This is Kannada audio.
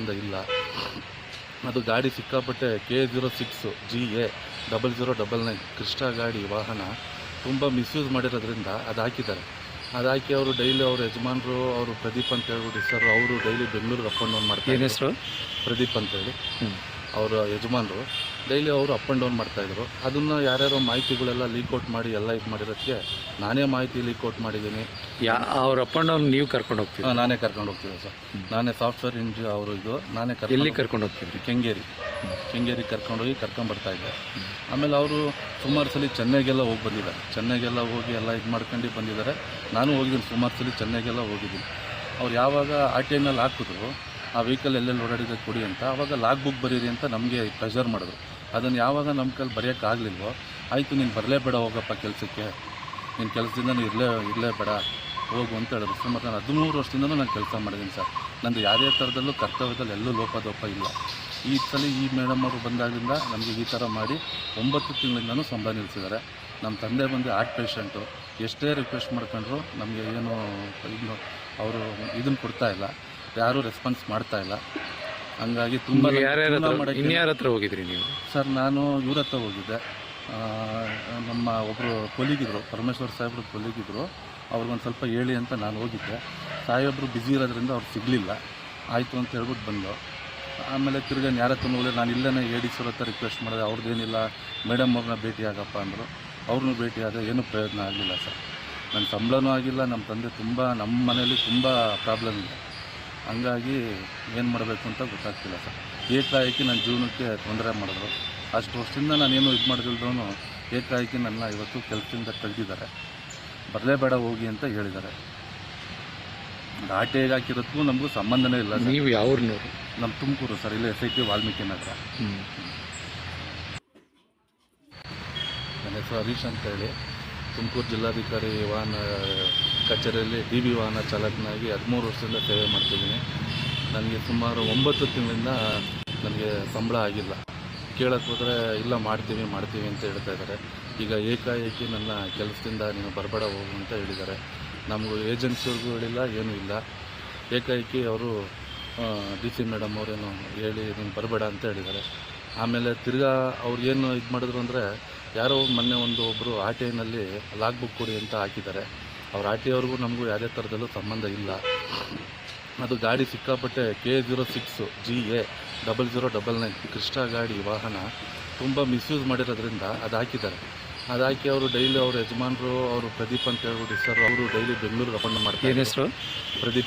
ಸಂಬಂಧ ಇಲ್ಲ. ಅದು ಗಾಡಿ ಸಿಕ್ಕಾಪಟ್ಟೆ K zero six G A double zero double nine Krishna ಗಾಡಿ ವಾಹನ ತುಂಬ ಮಿಸ್ಯೂಸ್ ಮಾಡಿರೋದ್ರಿಂದ ಅದು ಹಾಕಿದ್ದಾರೆ. ಅದು ಹಾಕಿ ಅವರು ಡೈಲಿ ಅವ್ರ ಯಜಮಾನರು ಅವರು ಪ್ರದೀಪ್ ಅಂತ ಹೇಳ್ಬಿಟ್ಟು ಸರ್ ಅವರು ಡೈಲಿ ಬೆಂಗಳೂರಿಗೆ ಅಪ್ ಆ್ಯಂಡ್ ಡೌನ್ ಮಾಡ್ತಾರೆ ಹೆಸರು? ಪ್ರದೀಪ್ ಅಂತೇಳಿ ಅವರ ಯಜಮಾನರು. ಡೈಲಿ ಅವರು ಅಪ್ ಆ್ಯಂಡ್ ಡೌನ್ ಮಾಡ್ತಾಯಿದ್ರು ಅದನ್ನು ಯಾರ್ಯಾರೋ ಮಾಹಿತಿಗಳೆಲ್ಲ ಲೀಕ್ಔಟ್ ಮಾಡಿ ಎಲ್ಲ ಇದು ಮಾಡಿರೋದಕ್ಕೆ ನಾನೇ ಮಾಹಿತಿ ಲೀಕ್ಔಟ್ ಮಾಡಿದ್ದೀನಿ. ಯಾ ಅವ್ರ ಅಪ್ ಆ್ಯಂಡ್ ಡೌನ್ ನೀವು ಕರ್ಕೊಂಡು ಹೋಗ್ತೀವಿ ನಾನೇ ಕರ್ಕೊಂಡು ಹೋಗ್ತೀವಿ ಸರ್. ನಾನೇ ಸಾಫ್ಟ್ವೇರ್ ಇಂಜಿ ಅವರು ಇದು ನಾನೇ ಕರ್ಕೊಂಡು ಎಲ್ಲಿ ಕರ್ಕೊಂಡು ಹೋಗ್ತೀವಿ ಕೆಂಗೇರಿ. ಕೆಂಗೇರಿ ಕರ್ಕೊಂಡೋಗಿ ಕರ್ಕೊಂಬರ್ತಾಯಿದ್ದೆ ಆಮೇಲೆ ಅವರು ಸುಮಾರು ಸಲ ಚೆನ್ನೈಗೆಲ್ಲ ಹೋಗಿ ಬಂದಿದ್ದಾರೆ. ಚೆನ್ನೈಗೆಲ್ಲ ಹೋಗಿ ಎಲ್ಲ ಇದು ಮಾಡ್ಕೊಂಡು ಬಂದಿದ್ದಾರೆ. ನಾನು ಹೋಗಿದ್ದೀನಿ ಸುಮಾರು ಸಲ ಚೆನ್ನೈಗೆಲ್ಲ ಹೋಗಿದ್ದೀನಿ. ಅವ್ರು ಯಾವಾಗ ಆ ಟಿ ಐನಲ್ಲಿ ಹಾಕಿದ್ರು ಆ ವೆಹಿಕಲ್ ಎಲ್ಲೆಲ್ಲಿ ಓಡಾಡಿದೆ ಕೊಡಿ ಅಂತ ಆವಾಗ ಲಾಗ್ ಬುಕ್ ಬರೀರಿ ಅಂತ ನಮಗೆ ಪ್ರೆಷರ್ ಮಾಡಿದ್ರು. ಅದನ್ನು ಯಾವಾಗ ನಮ್ಮ ಕೈಲಿ ಬರೆಯೋಕ್ಕಾಗಲಿಲ್ವೋ, ಆಯಿತು ನೀನು ಬರಲೇಬೇಡ ಹೋಗಪ್ಪ ಕೆಲಸಕ್ಕೆ. ನಿನ್ನ ಕೆಲಸದಿಂದ ನೀನು ಇರಲೇ ಇರಲೇಬೇಡ ಹೋಗು ಅಂತ ಹೇಳಿದ್ರು. ಮತ್ತು ನಾನು ಹದಿಮೂರು ವರ್ಷದಿಂದಲೂ ನಾನು ಕೆಲಸ ಮಾಡಿದ್ದೀನಿ ಸರ್. ನಂದು ಯಾವುದೇ ಥರದಲ್ಲೂ ಕರ್ತವ್ಯದಲ್ಲಿ ಎಲ್ಲೂ ಲೋಪದೋಪ ಇಲ್ಲ. ಈ ಸಲ ಈ ಮೇಡಮ್ ಅವರು ಬಂದಾಗಿಂದ ನಮಗೆ ಈ ಥರ ಮಾಡಿ ಒಂಬತ್ತು ತಿಂಗಳಿಂದನೂ ಸಂಬಳ ನಿಲ್ಲಿಸಿದ್ದಾರೆ. ನಮ್ಮ ತಂದೆ ಬಂದು ಆರ್ಟ್ ಪೇಷಂಟು ಎಷ್ಟೇ ರಿಕ್ವೆಸ್ಟ್ ಮಾಡ್ಕೊಂಡ್ರು ನಮಗೆ ಏನು, ಇನ್ನು ಅವರು ಇದನ್ನು ಕೊಡ್ತಾ ಇಲ್ಲ. ಯಾರೂ ರೆಸ್ಪಾನ್ಸ್ ಮಾಡ್ತಾ ಇಲ್ಲ. ಹಂಗಾಗಿ ತುಂಬ ಯಾರ್ಯಾರ ಹತ್ರ ಇನ್ಯಾರ ಹತ್ರ ಹೋಗಿದ್ರಿ ನೀವು? ಸರ್ ನಾನು ಇವ್ರ ಹತ್ರ ಹೋಗಿದ್ದೆ. ಆ, ನಮ್ಮ ಒಬ್ಬರು ಕೊಲಿಗಿದ್ರು ಪರಮೇಶ್ವರ್ ಸಾಹೇಬ್ರು ಕೊಲಿಗಿದ್ರು. ಅವ್ರಿಗೊಂದು ಸ್ವಲ್ಪ ಹೇಳಿ ಅಂತ ನಾನು ಹೋಗಿದ್ದೆ. ಸಾಹೇಬ್ರು ಬ್ಯುಸಿ ಇರೋದ್ರಿಂದ ಅವ್ರು ಸಿಗಲಿಲ್ಲ. ಆಯಿತು ಅಂತ ಹೇಳ್ಬಿಟ್ಟು ಬಂದು ಆಮೇಲೆ ತಿರ್ಗಿ ಯಾರ ಹತ್ರ ಹೋಗಲಿ ನಾನು ಇಲ್ಲೇ ಎ ಡಿ ಸರ್ ಹತ್ರ ರಿಕ್ವೆಸ್ಟ್ ಮಾಡಿದೆ. ಅವ್ರದ್ದೇನಿಲ್ಲ ಮೇಡಮ್ ಅವ್ರನ್ನ ಭೇಟಿ ಆಗಪ್ಪ ಅಂದರು. ಅವ್ರನ್ನೂ ಭೇಟಿ ಆದರೆ ಏನೂ ಪ್ರಯೋಜನ ಆಗಲಿಲ್ಲ ಸರ್ ನನ್ನ ಸಂಬಳನೂ ಆಗಿಲ್ಲ ನಮ್ಮ ತಂದೆ ತುಂಬ ನಮ್ಮ ಮನೇಲಿ ತುಂಬ ಪ್ರಾಬ್ಲಮ್ ಇದೆ. ಹಂಗಾಗಿ ಏನು ಮಾಡಬೇಕು ಅಂತ ಗೊತ್ತಾಗ್ತಿಲ್ಲ ಸರ್. ಏಕಾಏಕಿ ನನ್ನ ಜೀವನಕ್ಕೆ ತೊಂದರೆ ಮಾಡಿದ್ರು. ಅಷ್ಟು ವರ್ಷದಿಂದ ನಾನೇನು ಇದು ಮಾಡಿದಿಲ್ದವನು ಏಕಾಏಕಿ ನನ್ನ ಇವತ್ತು ಕೆಲಸದಿಂದ ತೆಗೆದಿದ್ದಾರೆ ಬರಲೇಬೇಡ ಹೋಗಿ ಅಂತ ಹೇಳಿದ್ದಾರೆ. ಘಾಟೆಗೆ ಹಾಕಿರೋದಕ್ಕೂ ನಮಗೂ ಸಂಬಂಧನೇ ಇಲ್ಲ ನೀವು ಯಾವ್ರನ್ನ ನಮ್ಮ ತುಮಕೂರು ಸರ್ ಇಲ್ಲ S I T Valmiki Nagar. ನನ್ನ ಹೆಸರು ಹರೀಶ್ ಅಂತೇಳಿ ತುಮಕೂರು ಜಿಲ್ಲಾಧಿಕಾರಿ ವಾಹನ ಕಚೇರಿಯಲ್ಲಿ ಡಿ ಬಿ ವಾಹನ ಚಾಲಕನಾಗಿ ಹದಿಮೂರು ವರ್ಷದಿಂದ ಸೇವೆ ಮಾಡ್ತಿದ್ದೀನಿ. ನನಗೆ ಸುಮಾರು ಒಂಬತ್ತು ತಿಂಗಳಿಂದ ನನಗೆ ಸಂಬಳ ಆಗಿಲ್ಲ. ಕೇಳಕ್ಕೆ ಹೋದರೆ, ಇಲ್ಲ, ಮಾಡ್ತೀವಿ ಮಾಡ್ತೀವಿ ಅಂತ ಹೇಳ್ತಾ ಇದ್ದಾರೆ. ಈಗ ಏಕಾಏಕಿ ನನ್ನ ಕೆಲಸದಿಂದ ನೀನು ಬರಬೇಡ, ಹೋಗು ಅಂತ ಹೇಳಿದ್ದಾರೆ. ನಮಗೂ ಏಜೆನ್ಸಿಯವ್ರಿಗೂ ಹೇಳಿಲ್ಲ, ಏನೂ ಇಲ್ಲ. ಏಕಾಏಕಿ ಅವರು ಡಿ ಸಿ ಮೇಡಮ್ ಅವರೇನು ಹೇಳಿ, ನೀನು ಬರಬೇಡ ಅಂತ ಹೇಳಿದ್ದಾರೆ. ಆಮೇಲೆ ತಿರ್ಗಾ ಅವ್ರು ಏನು ಇದು ಮಾಡಿದ್ರು ಅಂದರೆ, ಯಾರೋ ಮೊನ್ನೆ ಒಂದು ಒಬ್ಬರು ಆ ಟೈನಲ್ಲಿ ಲಾಗ್ ಬುಕ್ ಕೊಡಿ ಅಂತ ಹಾಕಿದ್ದಾರೆ. ಅವ್ರ ಆರ್ ಟಿ ಅವ್ರಿಗೂ ನಮಗೂ ಯಾವುದೇ ಥರದಲ್ಲೂ ಸಂಬಂಧ ಇಲ್ಲ. ಅದು ಗಾಡಿ ಸಿಕ್ಕಾಪಟ್ಟೆ K zero six G A double zero double nine Krishna ಗಾಡಿ ವಾಹನ ತುಂಬ ಮಿಸ್ಯೂಸ್ ಮಾಡಿರೋದ್ರಿಂದ ಅದು ಹಾಕಿದ್ದಾರೆ. ಅದು ಹಾಕಿ ಅವರು ಡೈಲಿ ಅವ್ರ ಯಜಮಾನರು ಅವರು ಪ್ರದೀಪ್ ಅಂತ ಹೇಳ್ಬಿಟ್ಟು ಸರ್ ಅವರು ಡೈಲಿ ಬೆಂಗಳೂರಿಗೆ ಅಪಾಯಿಂಟ್ ಮಾಡ್ತಾರೆ ಏನು ಹೆಸರು? ಪ್ರದೀಪ್